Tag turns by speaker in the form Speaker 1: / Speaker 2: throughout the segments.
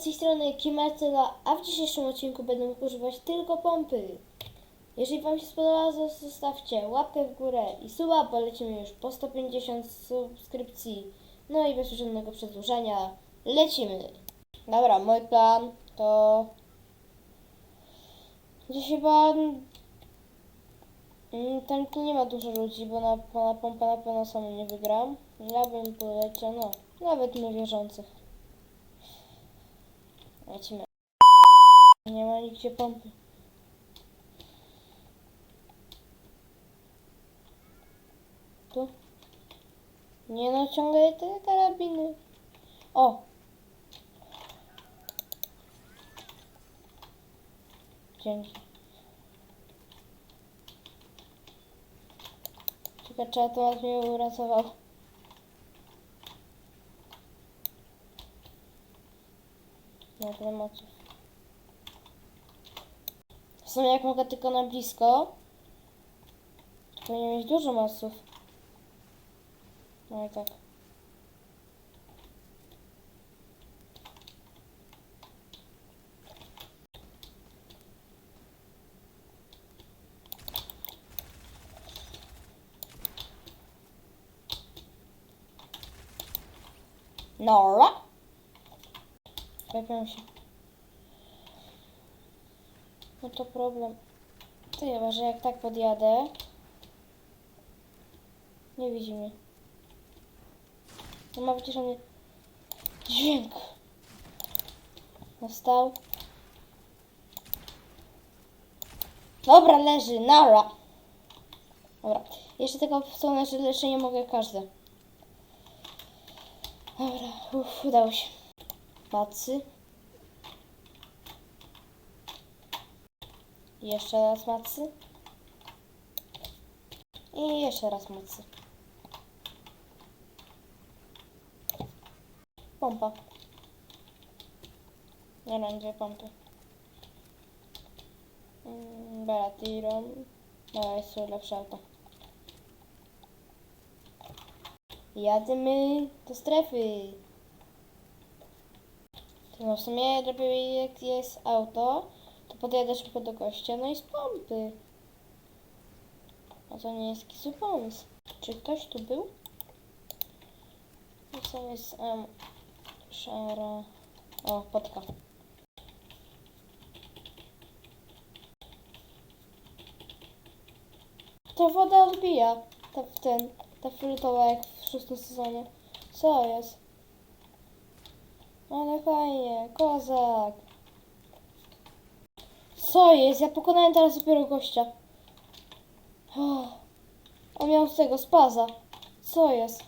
Speaker 1: z tej strony Kimarcela, a w dzisiejszym odcinku będę używać tylko pompy. Jeżeli Wam się spodoba, zostawcie łapkę w górę i suba, bo lecimy już po 150 subskrypcji. No i bez żadnego przedłużania, lecimy. Dobra, mój plan to... Dzisiaj chyba... mm, Tam tu nie ma dużo ludzi, bo na, na pompę na pewno sam nie wygram. Ja bym poleciał, no, nawet niewierzących. Lecimy. Nie ma nigdzie pompy. Tu? Nie ciągle te karabiny. O! Dzięki. Czekaj, trzeba to mnie uratował. Nie, tyle. W sumie jak mogę tylko na blisko, to powinien mieć dużo moców. No i tak. Nora. Się. No to problem. Ty chyba, że jak tak podjadę. Nie widzi mnie. No ma wyciszony dźwięk. Nastał. Dobra, leży, nara. Dobra. Jeszcze tylko wspomnę, że leczenie mogę każde. Dobra, uff, udało się. Macy. Jeszcze raz macy. I jeszcze raz macy. Pompa. Nie mam dwie pompy. Baratirą. No, jest tu lepsze auto. Jadymy do strefy. To w sumie lepiej jak jest auto, to podjadę szybko do gościa, no i z pompy. A to nie jest zły pomysł. Czy ktoś tu był? I co jest um, szara... O, potka. To woda odbija. Ta, ten, ta fioletowa jak w szóstym sezonie. Co jest? Ale fajnie, kozak. Co jest? Ja pokonałem teraz dopiero gościa. O, on miał z tego spaza. Co jest?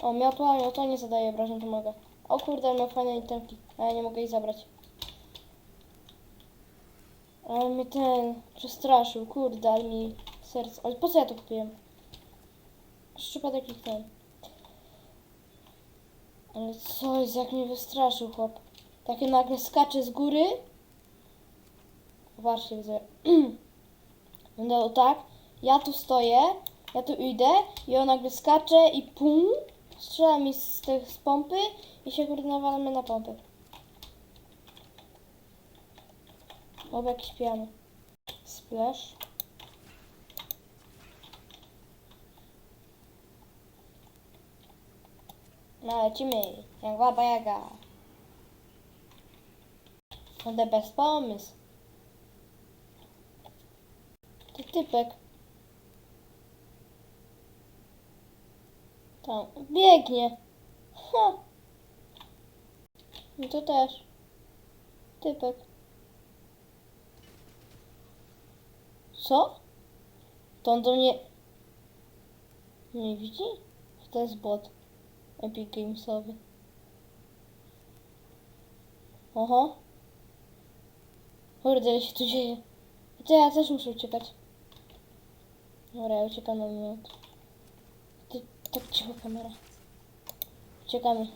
Speaker 1: O, miał miał to, nie zadaje obrażeń, to mogę. O kurde, miał fajne itemki, a ja nie mogę jej zabrać. Ale mnie ten przestraszył, kurde, ale mi serce. Ale po co ja to kupiłem? Przypadek kliknąłem. Ale co jest, jak mnie wystraszył chłop. Takie nagle skacze z góry. Zobaczcie, widzę. No tak, ja tu stoję, ja tu idę i on nagle skacze i pum, strzela mi z tych z pompy i się kurde na pompę. Oby jakiś pijany. Splash. No lecimy, jak baba jaga. Kurde, bez pomysł. Typek. Tam, biegnie. Ha. No to też. Typek. Co? To on do mnie... Nie widzi? To jest bot. Epic Gamesowy. Oho. Kurde, się tu dzieje. To ja też muszę uciekać. Dobra, ja uciekam na minut. Ty, tak cicho kamera. Uciekamy.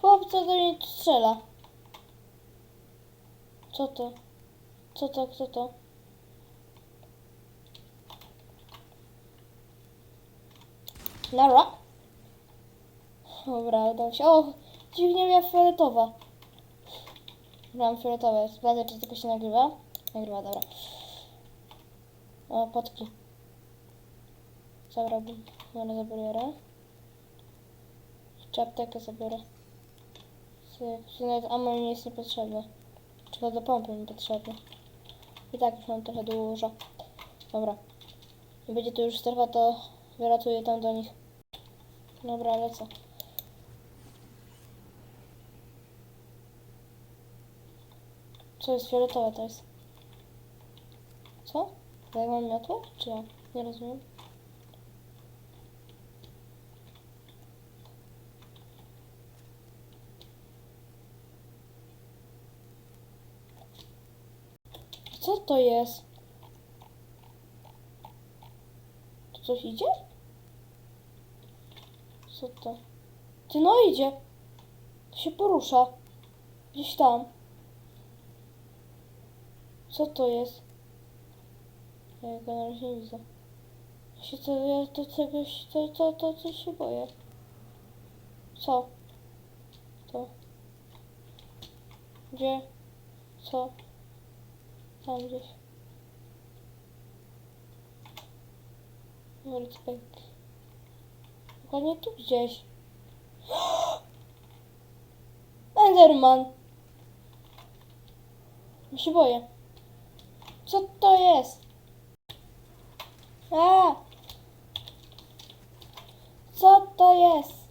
Speaker 1: Chłop, co do mnie tu strzela? Co to? Co to? Kto to? Lara? Dobra, udało się. O, dźwignia fioletowa. Mam fioletowe. Sprawdzę, czy tylko się nagrywa. Nagrywa, dobra. O, potki. Zabrałbym. Dobra, zabiorę. Jeszcze aptekę zabiorę. Nawet ammo mi jest niepotrzebne. Tylko do pompy mi potrzebne. I tak już mam trochę dużo. Dobra. Nie będzie tu już strefa, to wylatuję tam do nich. Dobra, lecę. Co jest fioletowe to jest? Co? To jak mam miotło? Czy ja? Nie rozumiem. Co to jest? Tu coś idzie? Co to? Ty no idzie. To się porusza. Gdzieś tam. Co to jest? Go na razie nie widzę. Ja się to, ja to czegoś, to, to, to coś się boję. Co? To. Gdzie? Co? Tam gdzieś. Respekt. Dokładnie tu gdzieś. Enderman! Ja się boję. Co to jest? A! Co to jest?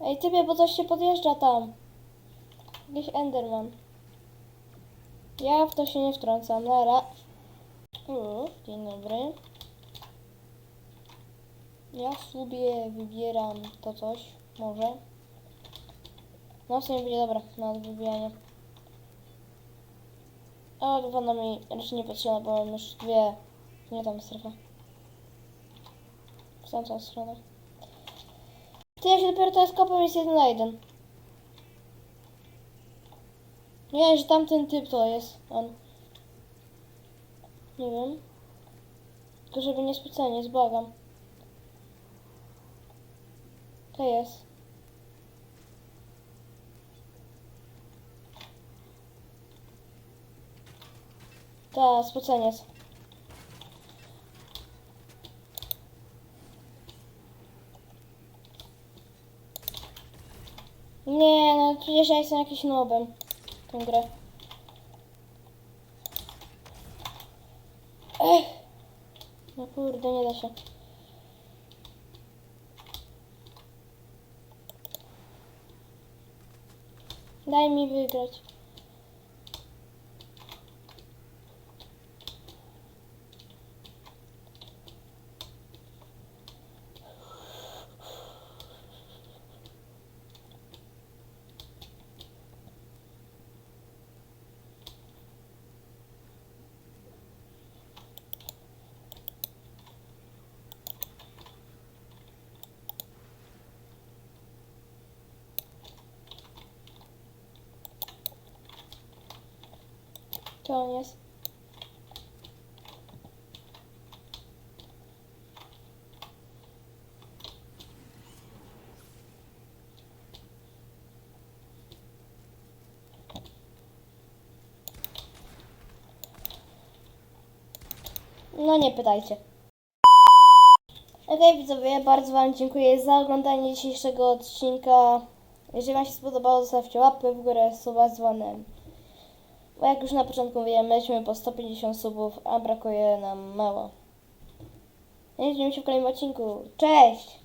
Speaker 1: Ej, typie, bo coś się podjeżdża tam. Jakiś Enderman. Ja w to się nie wtrącam. Nara. U, dzień dobry. Ja sobie wybieram to coś. Może. No w sumie będzie dobra na wybieranie. A woda mi raczej nie potrzebna, bo mam już dwie. Nie tam strefa. W tamtą stronę. Ty ja się dopiero teraz kopam jest jeden na jeden. Nie, że tamten typ to jest on. Nie wiem. Tylko żeby nie specjalnie, zbłagam. To jest. Ta, spoceniec. Przecież ja jestem jakiś nobem w tę grę. Ech. No kurde, nie da się. Daj mi wygrać. Jest. No nie pytajcie. Okej widzowie, bardzo Wam dziękuję za oglądanie dzisiejszego odcinka. Jeżeli Wam się spodobało, zostawcie łapę w górę, suba dzwonem. Bo jak już na początku mówiłem, lecimy po 150 subów, a brakuje nam mało. Widzimy się w kolejnym odcinku. Cześć!